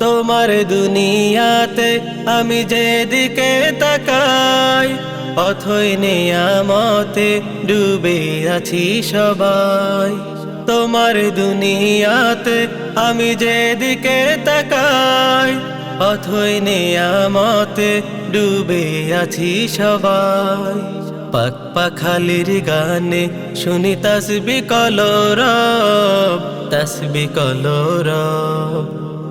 তোমার দুনিয়াতে আমি যেদিকে তাকাই অথই নিয়ামতে ডুবে আছি সবাই। তোমার দুনিয়াতে আমি যেদিকে তাকাই অথই নিয়ামতে ডুবে আছি সবাই। পাক পাখালির গানে শুনি তসবি কলরব তসবি কলরব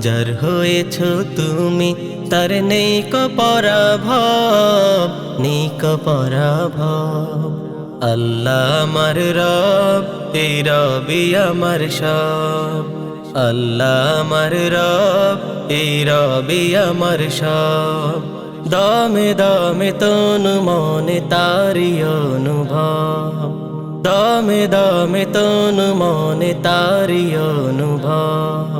যার হয়েছ তুমি, তার নেই কপরাভব নেই কপরাভব আল্লাহ আমার রব এই রবি আমার সব। আল্লাহ আমার রব এই রবি আমার সব। দমে দমে তনু মনে তারি অনুভব। দমে দমে তনু মনে তারি অনুভব।